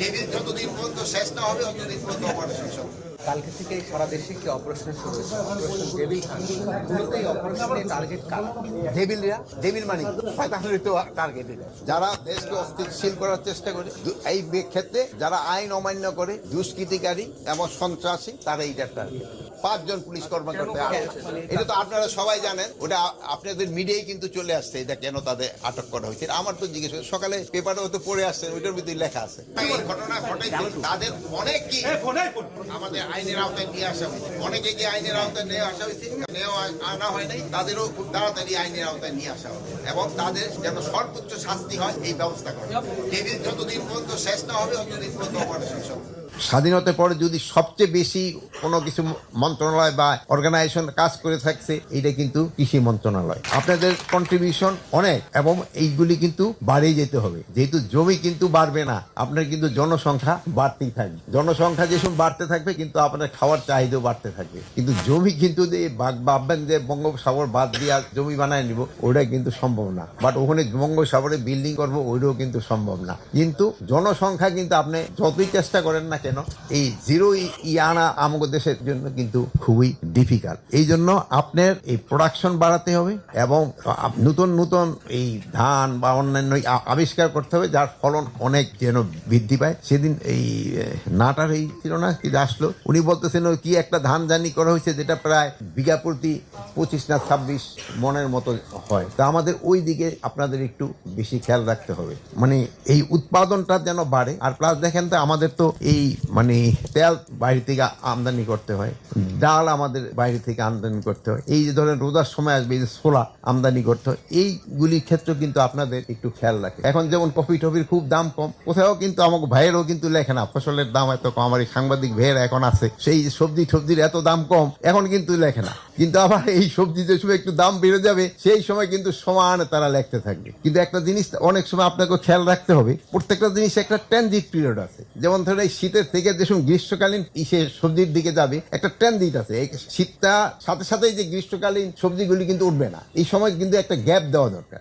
Table যতদিন পর্যন্ত শেষ না হবে ততদিন পর্যন্ত অপারেশন চলবে। কালকে থেকে সারা দেশে একটি অপারেশন শুরু হয়েছে। অপারেশন ডেভিল খান মূলত এই অপারেশনের টার্গেট কারা? ডেবিলরা ডেবিল মানি শয়তানের তো টার্গেট এটা। যারা দেশকে অস্থিতিশীল করার চেষ্টা করে এই ক্ষেত্রে যারা আইন অমান্য করে দুষ্কৃতিকারী এবং সন্ত্রাসী তারা এইটার টার্গেট পাঁচজন পুলিশ কর্মকর্তা এটা তো আপনারা সবাই জানেন। ওটা আপনাদের মিডিয়ায় কিন্তু চলে আসছে। এটা কেন তাদের আটক করা হয়েছে? আমার তো জিজ্ঞেস করে- সকালে পেপারে হয়তো পড়ে আসছে ওইটার ভিতরে লেখা আছে। ঘটনা ঘটাইছে তাদের অনেক কি আমাদের আইনের আওতায় নিয়ে আসা হয়েছে। অনেকে গিয়ে আইনের আওতায় নিয়ে আসা হয়েছে? নেওয়া আনা হয় নাই। তাদেরও খুব তাড়াতাড়ি আইনের আওতায় নিয়ে আসা হবে। এবং তাদের যেন সর্বোচ্চ শাস্তি হয়, এই ব্যবস্থা করা টেবিল যতদিন পর্যন্ত শেষ না হবে ততদিন পর্যন্ত অপারেশন চলবে স্বাধীনতার পরে যদি সবচেয়ে বেশি কোনো কিছু মন্ত্রণালয় বা অর্গানাইজেশন কাজ করে থাকছে, এটা কিন্তু কৃষি মন্ত্রণালয়। আপনাদের কন্ট্রিবিউশন অনেক এবং এইগুলি কিন্তু বাড়িয়ে যেতে হবে। যেহেতু জমি কিন্তু বাড়বে না, আপনার কিন্তু জনসংখ্যা বাড়তেই থাকবে। জনসংখ্যা যেসব বাড়তে থাকবে, কিন্তু আপনার খাওয়ার চাহিদাও বাড়তে থাকবে। কিন্তু জমি কিন্তু যে ভাববেন যে বঙ্গোপসাগর বাদ দিয়া জমি বানায় নিব, ওটা কিন্তু সম্ভব না। বাট ওখানে বঙ্গোপসাগরে বিল্ডিং করব, ওইটাও কিন্তু সম্ভব না। কিন্তু জনসংখ্যা কিন্তু আপনি যতই চেষ্টা করেন না কেন এই জিরো ইয়ানা আমাদের দেশের জন্য কিন্তু খুবই ডিফিকাল্ট এই জন্য আপনার এই প্রোডাকশন বাড়াতে হবে এবং নতুন নতুন এই ধান বা অন্যান্য আবিষ্কার করতে হবে, যার ফলন অনেক যেন বৃদ্ধি পায়। সেদিন এই নাটার এই ছিল না, কি আসলো? উনি বলতেছেন কি একটা ধান জানি করা হয়েছে, যেটা প্রায় বিঘা প্রতি পঁচিশ না ছাব্বিশ মনের মতো হয়। তা আমাদের ওই দিকে আপনাদের একটু বেশি খেয়াল রাখতে হবে। মানে এই উৎপাদনটা যেন বাড়ে, আর প্লাস দেখেন তো আমাদের তো এই মানে তেল বাইরে থেকে আমদানি করতে হয়, ডাল আমাদের বাইরে থেকে আমদানি করতে হয়। এই যে ধরেন রোজার সময় আসবে, এই যে ছোলা আমদানি করতে হয় এইগুলির ক্ষেত্রে কিন্তু আপনাদের একটু খেয়াল রাখে। এখন যেমন কফি টফির খুব দাম কম, কোথাও কিন্তু আমাকে ভাইয়েরও কিন্তু লেখে না, ফসলের দাম এত কম, আমার এই সাংবাদিক ভাইয়েরা এখন আছে, সেই সবজি সবজির এত দাম কম, এখন কিন্তু লেখে না। কিন্তু আবার এই সবজি যে সময় একটু দাম বেড়ে যাবে, সেই সময় কিন্তু সমান তারা লেখতে থাকবে। কিন্তু একটা জিনিস অনেক সময় আপনাকে খেয়াল রাখতে হবে, প্রত্যেকটা জিনিস একটা ট্রানজিট পিরিয়ড আছে। যেমন ধরুন এই শীতের থেকে যে গ্রীষ্মকালীন ইসে সবজির দিকে যাবে, একটা ট্রানজিট আছে। শীতটা সাথে সাথে যে গ্রীষ্মকালীন সবজিগুলি কিন্তু উঠবে না। এই সময় কিন্তু একটা গ্যাপ দেওয়া দরকার।